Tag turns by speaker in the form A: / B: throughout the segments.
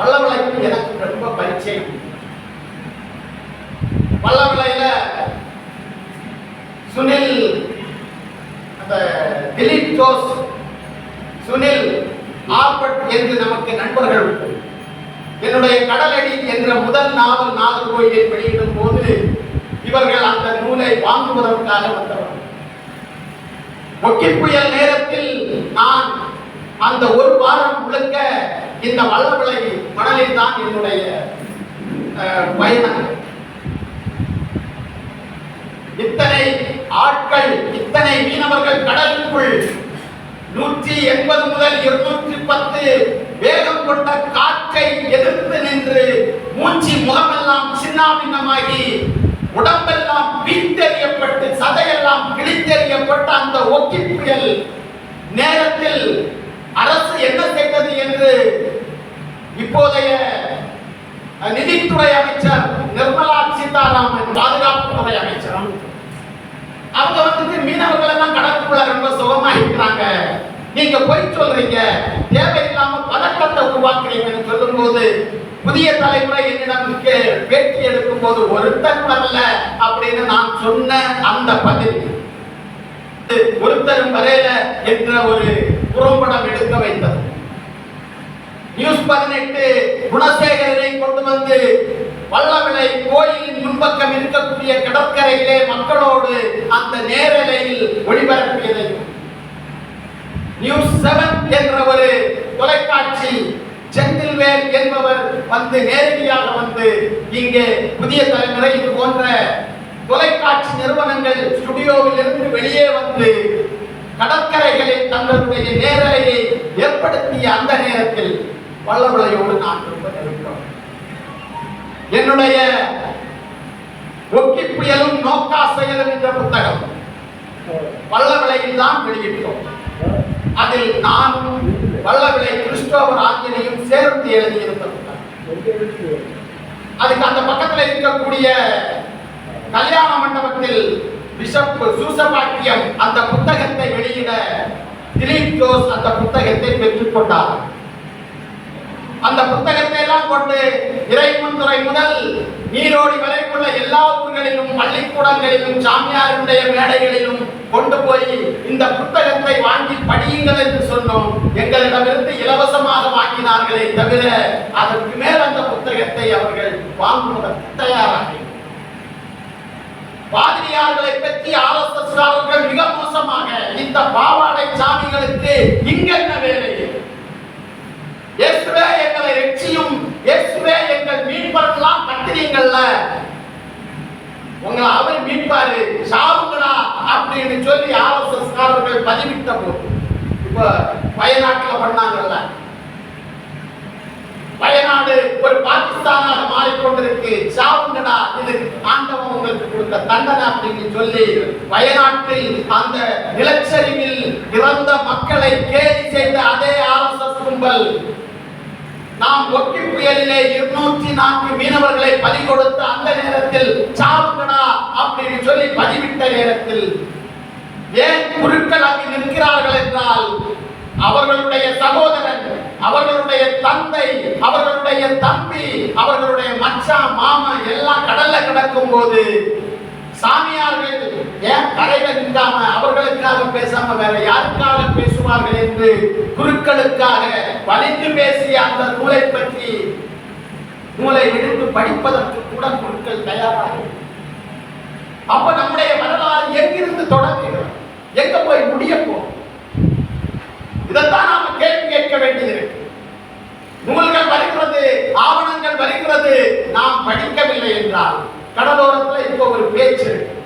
A: வல்லவளைக்கு எனக்கு ரொம்ப பரிச்சயம் வல்லவளையில சுனில் அந்த திலீப் ஜோஸ் சுனில் ஆர்பட் என்று நமக்கு நண்பர்கள் உண்டு. என்னுடைய கடலடி என்ற முதல் நாவல் நாகர்கோயிலில் வெளியிடும் போது இவர்கள் அந்த நூலை வாங்குவதற்காக வந்தவர்கள் ஒக்கி புயல் நேரத்தில் நான் அந்த ஒரு வாரம் முழுக்க இந்த வல்லவளை மணலில் தான் என்னுடைய அஹ், பயணம் இத்தனை ஆட்கள் இத்தனை மீனவர்கள் கடலுக்குள் நூற்றி எண்பது முதல் இருநூற்றி பத்து வேகம் கொண்ட காற்றை எதிர்த்து நின்று மூச்சு முகமெல்லாம் சின்னாபின்னமாகி உடம்பெல்லாம் வீட்டெறியப்பட்டு சதையெல்லாம் கிழித்தெறியப்பட்ட அந்த ஒக்கி புயல் நேரத்தில் அரசு என்ன செய்தது என்று இப்போதைய நிதித்துறை அமைச்சர் நிர்மலா சீதாராமன் பாதுகாப்புத்துறை அமைச்சர். அவங்க வந்துட்டு மீனவர்கள் எல்லாம் கடற்குள்ள ரொம்ப சுகமா இருக்கிறாங்க. நீங்க போய் சொல்றீங்க. தேவையில்லாம பதட்டத்தை உருவாக்குறீங்கன்னு சொல்லும்போது புதிய தலைமுறை என்னிடம் பேட்டி எடுக்கும் போது ஒருத்தர் வரல அப்படின்னு நான் சொன்ன அந்த பதில். ஒருத்தரும் வரையில என்ற ஒரு குறும்படம் எடுக்க வைத்தது. நியூஸ் பதினெட்டு குணசேகரனை கொண்டு வந்து வல்லவிளை கோயிலின் முன்பக்கம் இருக்கக்கூடிய கடற்கரையிலே மக்களோடு அந்த நேரலையில் ஒளிபரப்பியதை. நியூஸ் செவன் என்ற ஒரு தொலைக்காட்சி செந்தில்வேல் என்பவர் வந்து நேரடியாக வந்து இங்கே புதிய தலைமுறை இது போன்ற தொலைக்காட்சி நிறுவனங்கள் ஸ்டுடியோவில் இருந்து வெளியே வந்து கடற்கரைகளில் தங்களுடைய நேரலையை ஏற்படுத்திய அந்த நேரத்தில் வல்லவளையோடு நான் ரொம்ப நெருக்கம் என்னுடைய ஒக்கி புயலும் நோக்கா செயலும் என்ற புத்தகம் வல்லவளையில் தான் வெளியிட்டோம். அதில் நானும் வல்லவிளை கிறிஸ்டோபர் ஆஞ்சனையும் சேர்ந்து எழுதியிருந்த புத்தகம். அதுக்கு அந்த பக்கத்தில் இருக்கக்கூடிய கல்யாண மண்டபத்தில் பிஷப் சூசபாக்கியம் அந்த புத்தகத்தை வெளியிட திலீப் ஜோஸ் அந்த புத்தகத்தை பெற்றுக்கொண்டார் அந்த புத்தகத்தை எல்லாம் கொண்டு இறைமந்துறை முதல் நீரோடி வரைக்குள்ள எல்லா ஊர்களிலும் பள்ளிக்கூடங்களிலும் சாமியாருடைய மேடைகளிலும் கொண்டு போய் இந்த புத்தகத்தை வாங்கி படியுங்கள் என்று சொன்னோம். எங்களிடமிருந்து இலவசமாக வாங்கினார்களே தவிர அதற்கு மேல் அந்த புத்தகத்தை அவர்கள் வாங்குவதற்கு தயாராக பாதிரியார்களை பற்றி ஆர்எஸ்எஸ் மிக மோசமாக இந்த பாவாடை சாமிகளுக்கு இங்கென்ன வேலை? இயேசுவே எங்களை ரட்சியும். இயேசுவே எங்கள் மீட்பர்களாம் கத்துறீங்கல்ல உங்களை அவர் மீட்பாரு. சாவுங்களா? அப்படின்னு சொல்லி ஆர்எஸ்எஸ் பதிவிட்ட போது இப்ப வயநாட்டுல பண்ணாங்கல்ல. வயநாடு ஒரு பாகிஸ்தானாக மாறிக்கொண்டிருக்கு. சாவுங்கடா இது ஆண்டவன் உங்களுக்கு கொடுத்த தண்டனை அப்படின்னு சொல்லி வயநாட்டில் அந்த நிலச்சரிவில் இறந்த மக்களை கேலி செய்த அதே ஆர்எஸ்எஸ் கும்பல். நாம் ஒட்டி புயலிலே இருநூற்றி நான்கு மீனவர்களை பலி கொடுத்த அந்த நேரத்தில் சாவுங்கடா அப்படின்னு சொல்லி பதிவிட்ட நேரத்தில் ஏன் குருக்கள் அங்கு நிற்கிறார்கள் என்றால் அவர்களுடைய சகோதரர் அவர்களுடைய தந்தை அவர்களுடைய தம்பி அவர்களுடைய மச்சான் மாமா எல்லாம் கடல்ல கிடக்கும் போது சாமியார்கள் ஏன் கரையில நின்றாம அவர்களுக்காக பேசாம வேற யாருக்காக பேசுவார்கள் என்று குருக்களுக்காக வலித்து பேசிய அந்த நூலை பற்றி நூலை எடுத்து படிப்பதற்கு கூட குருக்கள் தயாராக அப்ப நம்முடைய வரலாறு எங்கிருந்து தொடங்குகிறோம் எங்க போய் முடிய போகும் இதைத்தான் நாம கேள்வி கேட்க வேண்டியிருக்கு நூல்கள் வருகிறது ஆவணங்கள் வருகிறது நாம் படிக்கவில்லை என்றால் கடலோரத்தில் இப்போ ஒரு பேச்சு இருக்கு.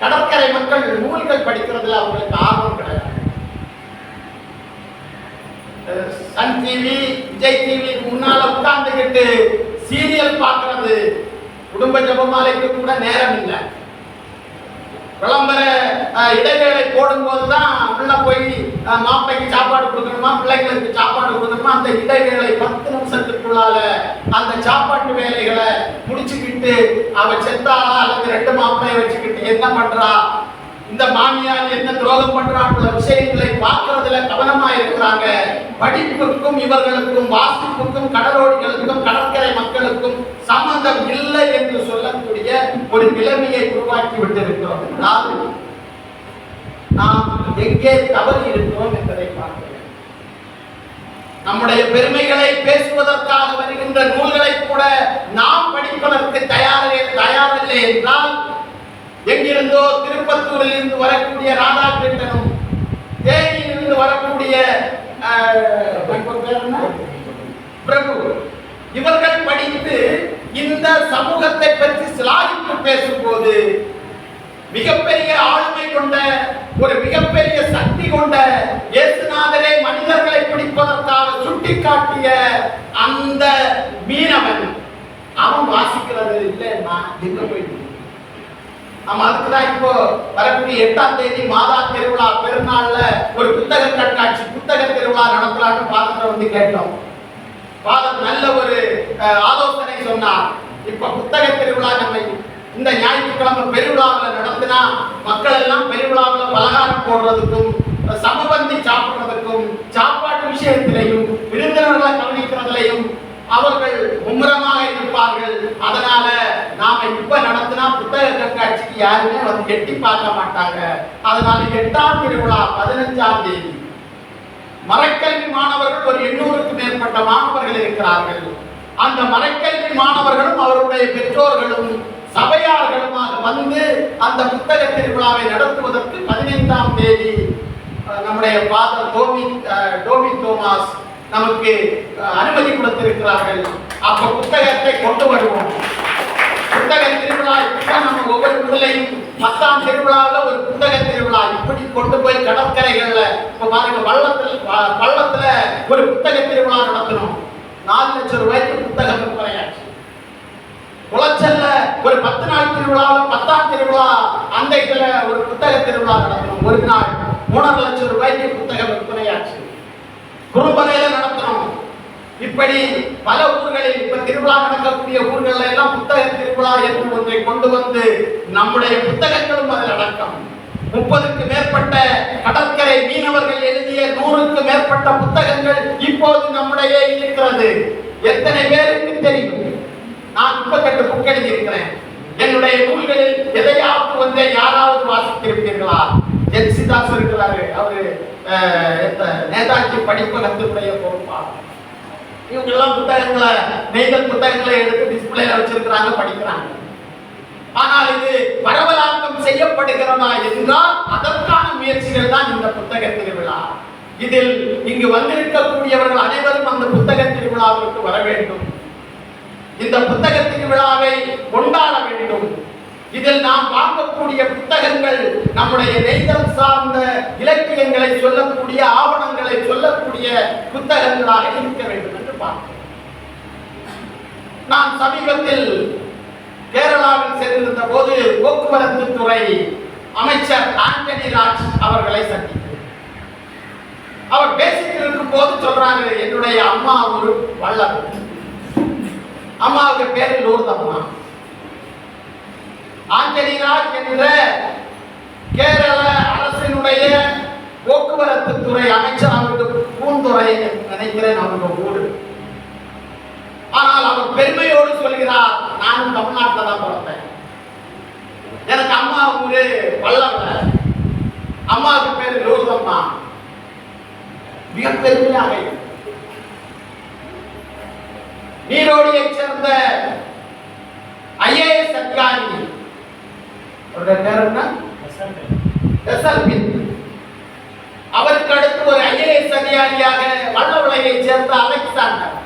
A: கடற்கரை மக்கள் நூல்கள் படிக்கிறதுல அவங்களுக்கு ஆர்வம் கிடையாது. சன் டிவி விஜய் டிவி முன்னால உட்கார்ந்துகிட்டு சீரியல் பார்க்கறது குடும்ப ஜபமாலைக்கு கூட நேரம் இல்லை. விளம்பர இடைவேளை போடும்போது தான் உள்ள போய் மாப்பிளைக்கு சாப்பாடு கொடுக்கணுமா பிள்ளைங்களுக்கு சாப்பாடு கொடுக்கணுமா அந்த இடைவேளை பத்து நிமிஷத்துக்குள்ளால அந்த சாப்பாட்டு வேலைகளை முடிச்சுக்கிட்டு அவ செத்தாளா அல்லது ரெண்டு மாப்பிளைய வச்சுக்கிட்டு என்ன பண்றா? இந்த மாமியார் என்ன துரோகம் பண்றாங்க விஷயங்களை பார்க்கறதுல கவனமா இருக்கிறாங்க. படிப்புக்கும் இவர்களுக்கும் வாசிப்புக்கும் கடலோடிகளுக்கும் கடற்கரை மக்களுக்கும் சம்பந்தம் இல்லை என்று சொல்ல ஒரு நிலைமையை உருவாக்கி விட்டிருக்கிறோம் என்றால் நாம் எங்கே தவறி இருக்கிறோம் என்பதை பார்க்க நம்முடைய பெருமைகளை பேசுவதற்காக வருகின்ற நூல்களை கூட நாம் படிப்பதற்கு தயாரே தயாரில்லை என்றால் எங்கிருந்தோ திருப்பத்தூரில் இருந்து வரக்கூடிய ராதாகிருஷ்ணனும் தேனியில் இருந்து வரக்கூடிய அஹ், பிரபு. இவர்கள் படித்து போது மிகப்பெரிய ஆளுமை கொண்ட ஒரு மிகப்பெரிய சக்தி கொண்ட இயேசுநாதரே மனிதர்களை பிடிப்பதற்காக சுட்டிக்காட்டிய அந்த மீனவன் அவன் வாசிக்கிறது இல்லைன்னா எங்க போயிட்டு நம்ம அதுக்குதான் இப்போ வரக்கூடிய எட்டாம் தேதி மாதா திருவிழா பெருநாள்ல ஒரு புத்தக கண்காட்சி புத்தக திருவிழா நடத்தலாம்னு பாதத்தை வந்து கேட்டோம். பாதம் நல்ல ஒரு அஹ், ஆலோசனை சொன்னார். இப்ப புத்தக திருவிழா நம்ம இந்த ஞாயிற்றுக்கிழமை பெருவிழாவில் நடத்தினா மக்கள் எல்லாம் பெருவிழாவில் பலகாரம் போடுறதுக்கும் சமபந்தி சாப்பிடுறதுக்கும் சாப்பாட்டு விஷயத்திலையும் விருந்தினர்களை கவனிக்கிறதுலையும் அவர்கள் மும்முரமாக இருப்பார்கள். அதனால நாம இப்ப நடத்தினா புத்தக கண்காட்சிக்கு யாருமே வந்து எட்டி பார்க்க மாட்டாங்க. அதனால எட்டாம் திருவிழா பதினஞ்சாம் தேதி. மறைக்கல்வி மாணவர்கள் ஒரு எண்ணூறுக்கு மேற்பட்ட மாணவர்கள் இருக்கிறார்கள். அந்த மறைக்கல்வி மாணவர்களும் அவருடைய பெற்றோர்களும் சபையார்களுமாக வந்து அந்த புத்தக திருவிழாவை நடத்துவதற்கு பதினைந்தாம் தேதி நம்முடைய பாதர் டோமி டோமி தோமாஸ் நமக்கு அனுமதி கொடுத்திருக்கிறார்கள். அப்ப புத்தகத்தை கொண்டு வருவோம். புத்தக திருவிழா இப்ப நம்ம ஒவ்வொரு பிள்ளையும் பத்தாம் திருவிழாவில் ஒரு புத்தக திருவிழா இப்படி கொண்டு போய் கடற்கரைகள்ல இப்ப பாருங்க வள்ளத்தில் வ- வள்ளத்துல ஒரு புத்தக திருவிழா நடத்தணும். நாலு லட்சம் ரூபாய்க்கு புத்தகம் விற்பனையாச்சு. குளச்சல்ல ஒரு பத்து நாள் திருவிழாவில் பத்தாம் திருவிழா அந்த இதுல ஒரு புத்தக திருவிழா நடத்தணும் ஒரு நாள் மூணரை லட்சம் ரூபாய்க்கு புத்தகம் விற்பனையாச்சு. குறும்பலையில நடத்தணும். இப்படி பல ஊர்களில் இப்ப திருவிழா நடக்கக்கூடிய ஊர்களில் எல்லாம் புத்தக திருவிழா என்று ஒன்றை கொண்டு வந்து நம்முடைய புத்தகங்களும் அதில் அடக்கம். முப்பதுக்கு மேற்பட்ட கடற்கரை மீனவர்கள் எழுதிய நூறுக்கு மேற்பட்ட புத்தகங்கள் இப்போது நம்முடைய இருக்கிறது. எத்தனை பேருக்கு தெரியும்? நான் முப்பத்தெட்டு புக் எழுதியிருக்கிறேன். என்னுடைய நூல்களில் எதையாவது வந்து யாராவது வாசித்திருப்பீர்களா? ஜென்சிதாஸ் இருக்கிறாரு. அவரு நேதாஜி படிப்பகத்தினுடைய பொறுப்பாளர். இவங்க எல்லாம் புத்தகங்களை நெய்தல் புத்தகங்களை எடுத்து டிஸ்பிளேல வச்சிருக்கிறாங்க படிக்கிறாங்க. ஆனால் இது பரவலாக்கம் செய்யப்படுகிறதா என்றால் அதற்கான முயற்சிகள் தான் இந்த புத்தக திருவிழா. இதில் இங்கு வந்திருக்கக்கூடியவர்கள் அனைவரும் அந்த புத்தக திருவிழாவிற்கு வர வேண்டும். இந்த புத்தக திருவிழாவை கொண்டாட வேண்டும். இதில் நாம் வாங்கக்கூடிய புத்தகங்கள் நம்முடைய நெய்தல் சார்ந்த இலக்கியங்களை சொல்லக்கூடிய ஆவணங்களை சொல்லக்கூடிய புத்தகங்களாக இருக்க வேண்டும் என்று பார்க்கிறோம். நான் சமீபத்தில் கேரளாவில் சென்றிருந்த போது போக்குவரத்து துறை அமைச்சர் ஆண்டனி ராஜ் அவர்களை சந்தித்தேன். அவர் பேசிட்டு இருக்கும் போது சொல்றாங்க என்னுடைய அம்மா ஒரு வல்லவர் அம்மாவுக்கு பேரு லூர்தம்மா ஆண்டனி என்ற கேரள அரசினுடைய போக்குவரத்து துறை அமைச்சர் அவருக்கு பூந்துறை நினைக்கிறேன் அவருக்கு ஊரு ஆனால் அவர் பெருமையோடு சொல்கிறார் நானும் தமிழ்நாட்டில் தான் பிறந்தேன். எனக்கு அம்மா ஊரு வல்லவ. அம்மாவுக்கு பேரு லூர்தம்மா மிக பெருமையாக இருக்கு. சேர்ந்த ஐஏஎஸ் அதிகாரி. அவருடைய பேர் என்ன? அவருக்கு அடுத்து ஒரு ஐஏஎஸ் அதிகாரியாக வல்லவளையைச் சேர்ந்த அலெக்சாண்டர்.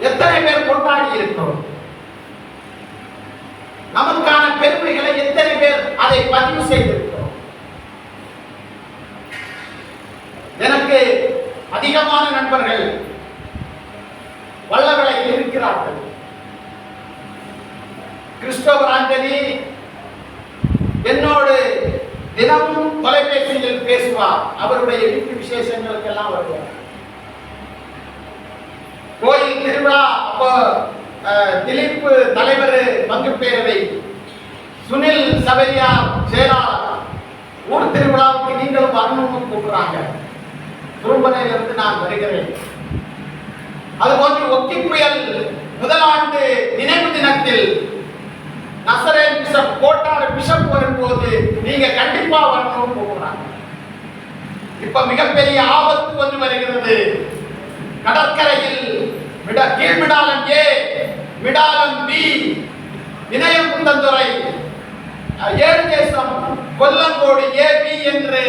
A: எத்தனை பேர் கொண்டாடி இருக்கிறோம்? நமக்கான பெருமைகளை எத்தனை பேர் அதை பதிவு செய்திருக்கிறோம்? எனக்கு அதிகமான நண்பர்கள் வல்லவளை இருக்கிறார்கள் கிறிஸ்டோபர் ஆண்டனி என்னோடு தினமும் தொலைபேசியில் பேசுவார். அவருடைய வீட்டு விசேஷங்களுக்கெல்லாம் வருவார். கோயில் திருவிழா அப்போ அஹ், திலீப் தலைவர் பங்கு பேரவை சுனில் சபரியா செயலாளர் ஊர் திருவிழாவுக்கு நீங்களும் வரணும்னு கூப்பிடுறாங்க. குறும்பனையிலிருந்து நான் வருகிறேன். அதுபோன்று ஒக்கி புயல் முதலாண்டு நினைவு தினத்தில் நசரேன் பிஷப் கோட்டாறு பிஷப் வரும்போது நீங்க கண்டிப்பா வரணும்னு போகிறாங்க இப்ப மிகப்பெரிய ஆபத்து ஒன்று வருகிறது. கடற்கரையில் விட கீழ்மிடாலம் ஏ விடாலம் பி இணையம் குந்தந்துறை ஏழு தேசம் கொல்லங்கோடு ஏ பி என்று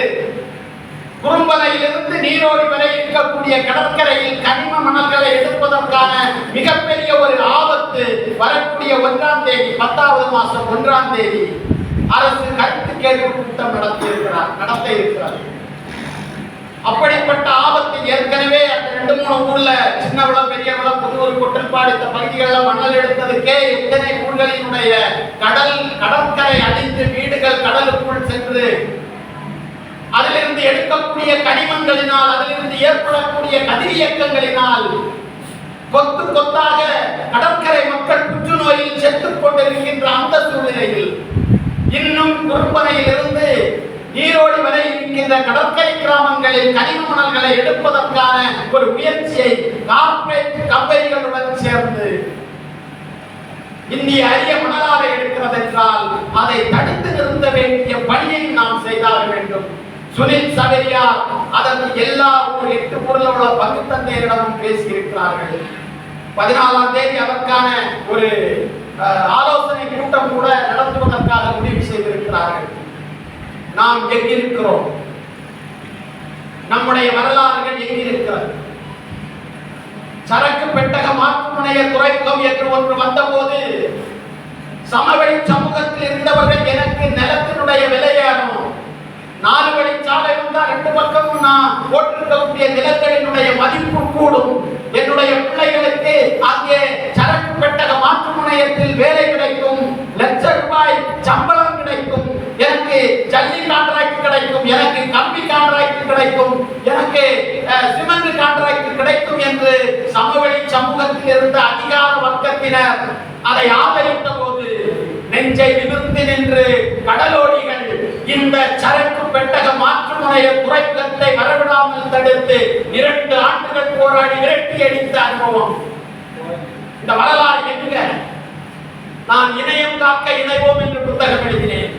A: குறும்பலையிலிருந்து நீரோடி வரை இருக்கக்கூடிய கடற்கரையில் கனிம மணல்களை எடுப்பதற்கான மிகப்பெரிய ஒரு ஆபத்து வரக்கூடிய ஒன்றாம் தேதி பத்தாவது மாசம் ஒன்றாம் தேதி. அரசு கருத்து கேட்பு கூட்டம் நடத்தி இருக்கிறார் நடத்த இருக்கிறார். அப்படிப்பட்ட ஆபத்து ஏற்கனவே அந்த ரெண்டு மூணு ஊர்ல சின்ன விளம் பெரிய விளம் புதூர் கொட்டல்பாடு இந்த பகுதிகளில் மணல் எடுத்ததுக்கே எத்தனை ஊர்களினுடைய கடல் கடற்கரை அடித்து வீடுகள் கடலுக்குள் சென்று அதிலிருந்து எடுக்கக்கூடிய கனிமங்களினால் அதிலிருந்து ஏற்படக்கூடிய கதிரியக்கங்களினால் கொத்து கொத்தாக கடற்கரை மக்கள் புற்றுநோயில் செத்துக் கொண்டிருக்கின்ற அந்த சூழ்நிலையில் இன்னும் குறும்பனையிலிருந்து ஈரோடு வரை இருக்கின்ற கடற்கரை கிராமங்களில் கனிமணல்களை எடுப்பதற்கான ஒரு முயற்சியை கார்ப்பரேட் கம்பெனிகளுடன் சேர்ந்து இந்திய அரிய மணலாக எடுக்கிறது என்றால் அதை தடுத்து நிறுத்த வேண்டிய பணியை நாம் செய்தாக வேண்டும். சுனில் சபரியார் அதற்கு எல்லா ஒரு எட்டு பொருள் உள்ள பங்கு தந்தையரிடமும் பேசியிருக்கிறார்கள். பதினாலாம் தேதி அதற்கான ஒரு ஆலோசனை கூட்டம் கூட நடத்துவதற்காக முடிவு செய்திருக்கிறார்கள். நாம் எங்கிருக்கிறோம் நம்முடைய வரலாறுகள் எங்கிருக்கிறது சரக்கு பெட்டக மாற்றுமுனைய துறைமுகம் என்று ஒன்று வந்தபோது சமவெளி சமூகத்தில் இருந்தவர்கள் எனக்கு நிலத்தினுடைய விலையாகும் நாலு வழி இரண்டு பக்கமும் நான் போட்டிருக்கக்கூடிய நிலங்களினுடைய மதிப்பு கூடும். என்னுடைய பிள்ளைகளுக்கு அங்கே சரக்கு பெட்டக மாற்று முனையத்தில் வேலை கிடைக்கும். லட்ச ரூபாய் சம்பளம் கிடைக்கும். எனக்கு ஜல்லி கான்ட்ராக்ட் கிடைக்கும். எனக்கு கம்பி கான்ட்ராக்ட் கிடைக்கும். எனக்கு சிமெண்ட் கான்ட்ராக்ட் கிடைக்கும் என்று சமவெளி சமூகத்தில் இருந்த அதிகார வர்க்கத்தினர் அதை ஆதரித்த போது நெஞ்சை நிமிர்ந்து நின்று கடலோடிகள் இந்த சரக்கு பெட்டக மாற்று முனைய துறைமுகத்தை வரவிடாமல் தடுத்து இரண்டு ஆண்டுகள் போராடி விரட்டி அடித்த அனுபவம். இந்த வரலாறு எங்க நான் இணையம் காக்க இணைவோம் என்று புத்தகம் எழுதினேன்.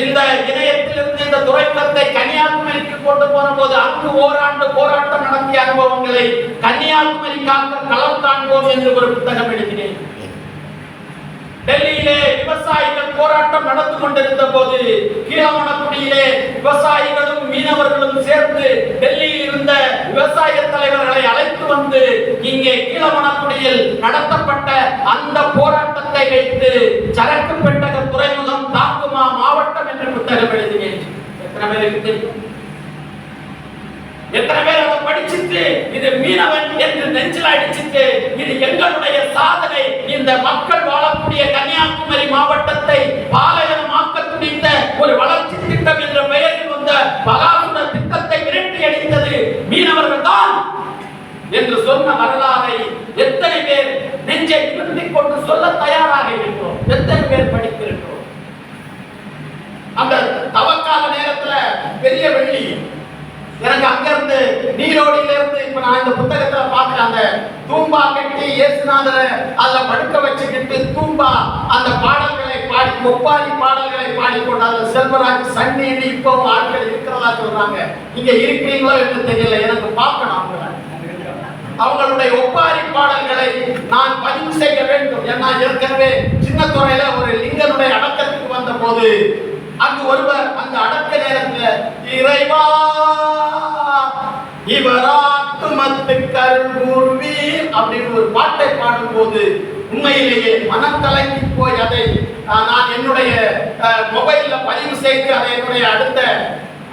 A: இந்த இணையத்திலிருந்து இந்த துறைமுகத்தை கன்னியாகுமரிக்கு கொண்டு போன போது அங்கு ஓராண்டு போராட்டம் நடத்திய அனுபவங்களை கன்னியாகுமரி காக்க களம் காண்போம் என்று ஒரு புத்தகம் எழுதினேன். டெல்லியிலே விவசாயிகள் போராட்டம் நடந்து கொண்டிருந்த போது கீழமணக்குடியிலே விவசாயிகளும் மீனவர்களும் சேர்ந்து டெல்லியில் இருந்த விவசாய தலைவர்களை அழைத்து வந்து இங்கே கீழமணக்குடியில் நடத்தப்பட்ட அந்த போராட்டத்தை வைத்து சரக்கு பெட்டக துறைமுகம் தாக்குமா மாவட்டம் என்று புத்தகம் எழுதினேன். எத்தனை பேருக்கு தெரியும்? எத்தனை பேர் அதை படிச்சுட்டு இது மீனவன் என்று நெஞ்சில் அடிச்சுட்டு இது எங்களுடைய இந்த மக்கள் வாழக்கூடிய கன்னியாகுமரி மாவட்டத்தை பாலைவனமாக்க துடித்த ஒரு வளர்ச்சி திட்டம் என்ற பெயரில் வந்த பகாசுர திட்டத்தை விரட்டி அடித்தது மீனவர்கள் தான் என்று சொன்ன வரலாறை எத்தனை பேர் நெஞ்சை நிமிர்த்திக் கொண்டு சொல்ல தயாராக இருக்கிறோம் எத்தனை பேர் படித்திருக்கிறோம்? அந்த தவக்கால நேரத்துல பெரிய வெள்ளி எனக்கு நீரோடியில இப்ப நான் இந்த புத்தகத்துல பாக்குறாங்க தூம்பா கட்டி இயேசுநாதரை அதுல படுக்க வச்சுக்கிட்டு தூம்பா அந்த பாடல்களை பாடி ஒப்பாரி பாடல்களை பாடிக்கொண்டு அந்த செல்வராஜ் சன்னி இப்போ ஆட்கள் இருக்கிறதா சொல்றாங்க. இங்க இருக்கிறீங்களோ என்று தெரியல. எனக்கு பார்க்கணும் அவங்கள. அவங்களுடைய ஒப்பாரி பாடல்களை நான் பதிவு செய்ய வேண்டும். ஏன்னா ஏற்கனவே சின்னத்துறையில ஒரு லிங்கனுடைய அடக்கத்துக்கு வந்த போது அங்கு ஒருவர் அந்த அடக்க நேரத்தில் இறைவா! இவராத்துமத்து கருள் அப்படின்னு ஒரு பாட்டை பாடும்போது உண்மையிலேயே மனம் கலங்கி போய் அதை நான் என்னுடைய மொபைல்ல பதிவு செய்து அதை என்னுடைய அடுத்த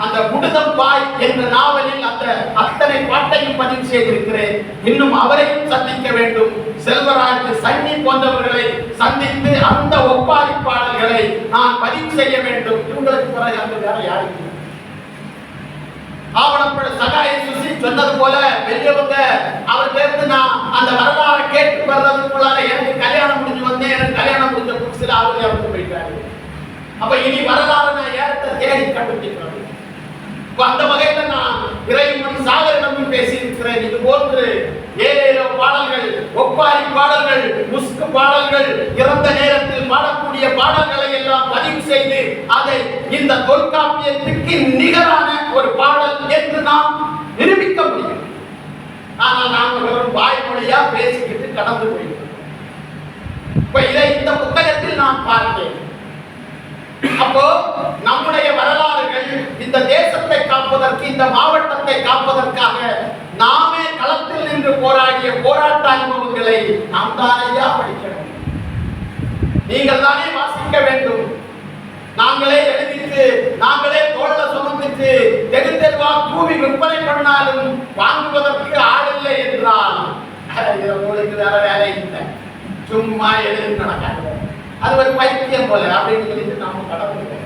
A: அந்த முடுதம் பாய் என்ற நாவலில் அந்த அத்தனை பாட்டையும் பதிவு செய்திருக்கிறேன். இன்னும் அவரையும் சந்திக்க வேண்டும். செல்வராஜ் சன்னி போன்றவர்களை சந்தித்து அந்த ஒப்பாரி பாடல்களை நான் பதிவு செய்ய வேண்டும். இவங்களுக்கு பிறகு அந்த வேற யாருக்கு ஆவணப்பட சகாய சுசி சொன்னது போல பெரியவங்க அவர் பேருந்து நான் அந்த வரலாறை கேட்டு வர்றதுக்குள்ளார எனக்கு கல்யாணம் முடிஞ்சு வந்தேன். எனக்கு கல்யாணம் முடிஞ்ச புதுசுல அவர் இறந்து போயிட்டாரு. அப்ப இனி வரலாறு நான் ஏறத்தை தேடி கண்டுபிடிக்கிறேன் அந்த வகையில நான் இறைவன் சாகரிடமும் பேசியிருக்கிறேன். இது போன்று ஏழேழோ பாடல்கள் ஒப்பாரி பாடல்கள் முஸ்கு பாடல்கள் இறந்த நேரத்தில் பாடக்கூடிய பாடல்களை எல்லாம் செய்து அதை இந்த தொல்காப்பியத்துக்கு நிகரான ஒரு பாடல் என்று நாம் நிரூபிக்க முடியும். ஆனால் நாங்கள் வெறும் வாய்மொழியா பேசிக்கிட்டு கடந்து போயிருக்கிறோம் இப்ப இதை இந்த புத்தகத்தில் நான் பார்த்தேன். அப்போ நம்முடைய வரலாறுகள் இந்த தேசத்தை காப்பதற்கு இந்த மாவட்டத்தை காப்பதற்காக நாமே களத்தில் நின்று போராடிய போராட்ட அனுபவங்களை நாம் தானே படிக்கணும் நீங்கள் தானே வாசிக்க வேண்டும்? நாங்களே எழுதிட்டு நாங்களே தோல்ல சுமந்துட்டு தெரு தெருவா கூவி விற்பனை பண்ணாலும் வாங்குவதற்கு ஆள் இல்லை என்றால் உங்களுக்கு வேற வேலை இல்லை. சும்மா எழுதி நடக்காது. அது ஒரு பைத்தியம் போல அப்படின்னு சொல்லிட்டு நாம கடந்து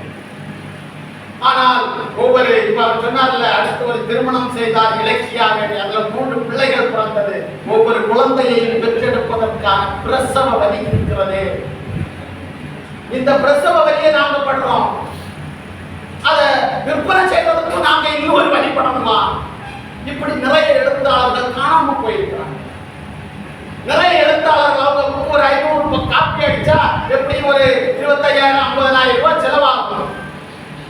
A: ஆனால் ஒவ்வொரு இப்ப அவர் சொன்னார்ல அடுத்து ஒரு திருமணம் செய்தார் இலக்கியாக அதுல மூன்று பிள்ளைகள் பிறந்தது. ஒவ்வொரு குழந்தையையும் பெற்றெடுப்பதற்கான பிரசவ வலி இருக்கிறது. இந்த பிரசவ வழியை நாங்க படுறோம் அத விற்பனை செய்வதற்கும் நாங்க இன்னொரு வழி பண்ணணுமா? இப்படி நிறைய எழுத்தாளர்கள் காணாம போயிருக்கிறாங்க. நிறைய எழுத்தாளர்கள் அவங்க ஒரு ஐநூறு காப்பி அடிச்சா எப்படி ஒரு இருபத்தையாயிரம் ஐம்பதாயிரம் ரூபாய் செலவாகும்?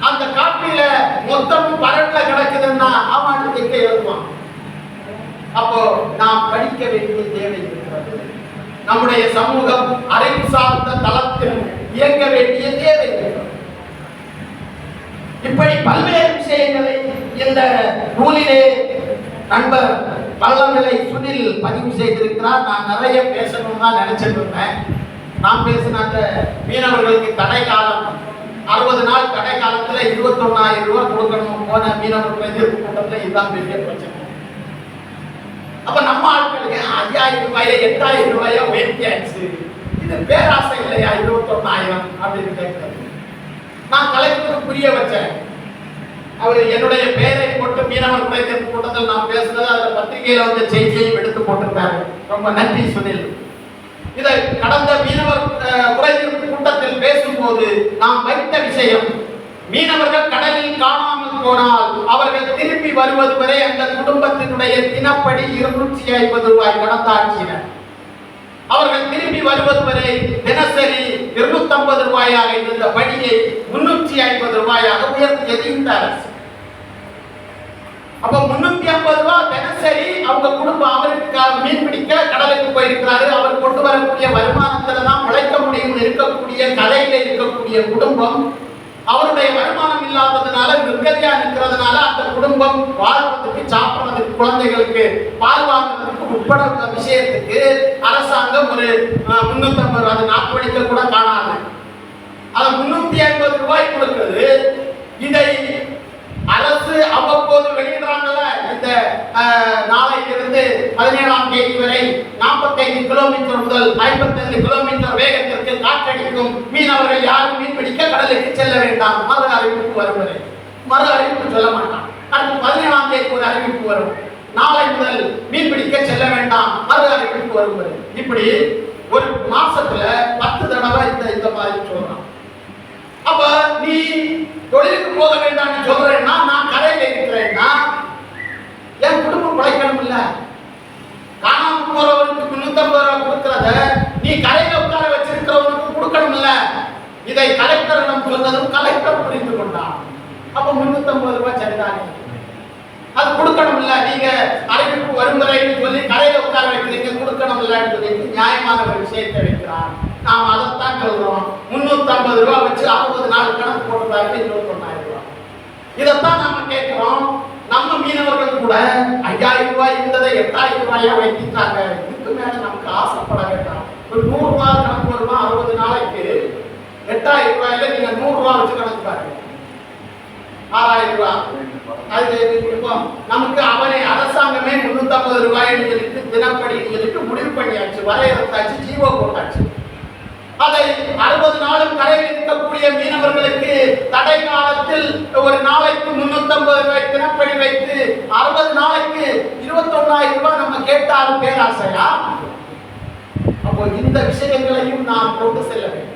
A: அந்த காப்பியில மொத்தம் பரட்ல கிடக்குதுன்னா அவன் எங்க எழுதுவான்? அப்போ நாம் படிக்க வேண்டிய தேவை இருக்கிறது. நம்முடைய சமூகம் அறிவு சார்ந்த தளத்தில் இயங்க வேண்டிய தேவை இப்படி பல்வேறு விஷயங்களை இந்த நூலிலே நண்பர் வல்லநிலை சுனில் பதிவு செய்திருக்கிறார். நான் நிறைய பேசணும்னு நினைச்சிட்டு இருந்தேன். நான் பேசின அந்த மீனவர்களுக்கு தடை காலம் அறுபது நாள் தடை காலத்துல இருபத்தொன்னாயிரம் ரூபாய் கொடுக்கணும் போன மீனவர்கள் எதிர்ப்பு கூட்டத்தில் இதுதான் பெரிய பிரச்சனை. அப்ப நம்ம ஆட்களுக்கு ஐயாயிரம் ரூபாய எட்டாயிரம் ரூபாயோ உயர்த்தியாச்சு. இந்த பேராசை இல்லையா? இருபத்தொன்னாயிரம் அப்படின்னு கேட்கிறது நான் கலைஞருக்கு புரிய வச்சேன். அவர் என்னுடைய பெயரை போட்டு மீனவர் குறைதீர்ப்பு கூட்டத்தில் நான் பேசுனது அந்த பத்திரிகையில வந்து செய்தியையும் எடுத்து போட்டிருக்காரு ரொம்ப நன்றி சுனில். இதை கடந்த மீனவர் குறைத்திருப்பு கூட்டத்தில் பேசும்போது நாம் வைத்த விஷயம் மீனவர்கள் கடலில் காணாமல் போனால் அவர்கள் திரும்பி வருவது வரை அந்த குடும்பத்தினுடைய தினப்படி இருநூற்றி ஐம்பது ரூபாய் கடந்தாட்சியினர் அவர்கள் திரும்பி வருவது வரை தினசரி இருநூத்தி ஐம்பது ரூபாயாக இருந்த படியை முன்னூற்றி ஐம்பது ரூபாயாக உயர்த்தியது இந்த அரசு. அப்ப முன்னூத்தி ஐம்பது ரூபாய் தினசரி அவங்க குடும்பம் அவருக்காக மீன் பிடிக்க கடலுக்கு போயிருக்கிறாரு. அவர் கொண்டு வரக்கூடிய வருமானத்துல தான் உழைக்க முடியும் இருக்கக்கூடிய கலையில இருக்கக்கூடிய குடும்பம் அவருடைய வருமானம் இல்லாததுனால நிர்கதியா நிற்கிறதுனால அந்த குடும்பம் வாழ்வதற்கு சாப்பிடுறதுக்கு குழந்தைகளுக்கு பால் வாங்குறதுக்கு உட்பட உள்ள விஷயத்துக்கு அரசாங்கம் ஒரு முன்னூத்தி ஐம்பது ரூபாய் அது நாற்பது வடிக்க கூட காணாது. அது முன்னூத்தி ஐம்பது ரூபாய் கொடுக்கிறது. இதை அரசு அவ்வப்போது வெளியிடுறாங்கல்ல இந்த நாலு பதினேழாம் தேதி வரை நாற்பத்தைந்து கிலோமீட்டர் முதல் ஐம்பத்தைந்து கிலோமீட்டர் வேகத்திற்கு காற்றடிக்கும் மீனவர்கள் யாரும் மீன் பிடிக்க கடலுக்கு செல்ல வேண்டாம். மறு அறிவிப்பு வரும் வரை. மறு அறிவிப்பு சொல்ல மாட்டான். அடுத்து பதினேழாம் தேதி ஒரு அறிவிப்பு வரும். நாளை முதல் மீன் பிடிக்க செல்ல வேண்டாம். மறு அறிவிப்பு வரும் இப்படி ஒரு மாசத்துல பத்து தடவை இந்த இந்த மாதிரி சொல்றான். அப்ப நீ தொழிலுக்கு போக வேண்டாம்னு சொல்றேன்னா நான் கரையில இருக்கிறேன்னா என் குடும்பம் பிழைக்கணும் இல்ல காணாம போறவனுக்கு முன்னூத்தம்பது ரூபாய் கொடுக்கறத நீ கரையில உட்கார வச்சிருக்கிறவனுக்கு கொடுக்கணும் இல்ல இதை கலெக்டரிடம் கலெக்டர் புரிந்து கொண்டார் அப்ப முன்னூத்தம்பது ரூபாய் சரிதானே? அது கொடுக்கணும் இல்ல நீங்க அறிவிப்பு வரும் வரைன்னு சொல்லி கடையில உட்கார வைக்கிறீங்க. கொடுக்கணும் இல்ல சொல்லிட்டு நியாயமான ஒரு விஷயத்தை வைக்கிறான். நாம் அதைத்தான் சொல்றோம். முன்னூத்தி ஐம்பது ரூபாய் வச்சு அறுபது நாள் கணக்கு போட்டதாக இருபத்தி ஒன்னாயிரம் ரூபாய். இதைத்தான் நாம கேட்கிறோம். நம்ம மீனவர்கள் கூட ஐயாயிரம் ரூபாய் இருந்ததை எட்டாயிரம் ரூபாயா வைக்கிட்டாங்க இதுக்கு மேல நமக்கு ஆசைப்பட வேண்டாம். ஒரு நூறு ரூபாய் கணக்கு வருமா? அறுபது நாளைக்கு எட்டாயிரம் ரூபாயில நீங்க நூறு ரூபா வச்சு கணக்கு ஆறாயிரம் ரூபாய் அது இருக்கும் நமக்கு அவனை அரசாங்கமே முன்னூத்தி ரூபாய் சொல்லிட்டு தினப்படி சொல்லிட்டு முடிவு பண்ணியாச்சு. வரையறுத்தாச்சு ஜீவோ போட்டாச்சு. அதை அறுபது நாளும் கரையில் இருக்கக்கூடிய மீனவர்களுக்கு தடை காலத்தில் ஒரு நாளைக்கு முன்னூத்தி ரூபாய் தினப்படி வைத்து அறுபது நாளைக்கு இருபத்தொன்னாயிரம் ரூபாய் நம்ம கேட்டாலும் பேராசையா? அப்போ இந்த விஷயங்களையும் நாம் கொண்டு செல்ல வேண்டும்.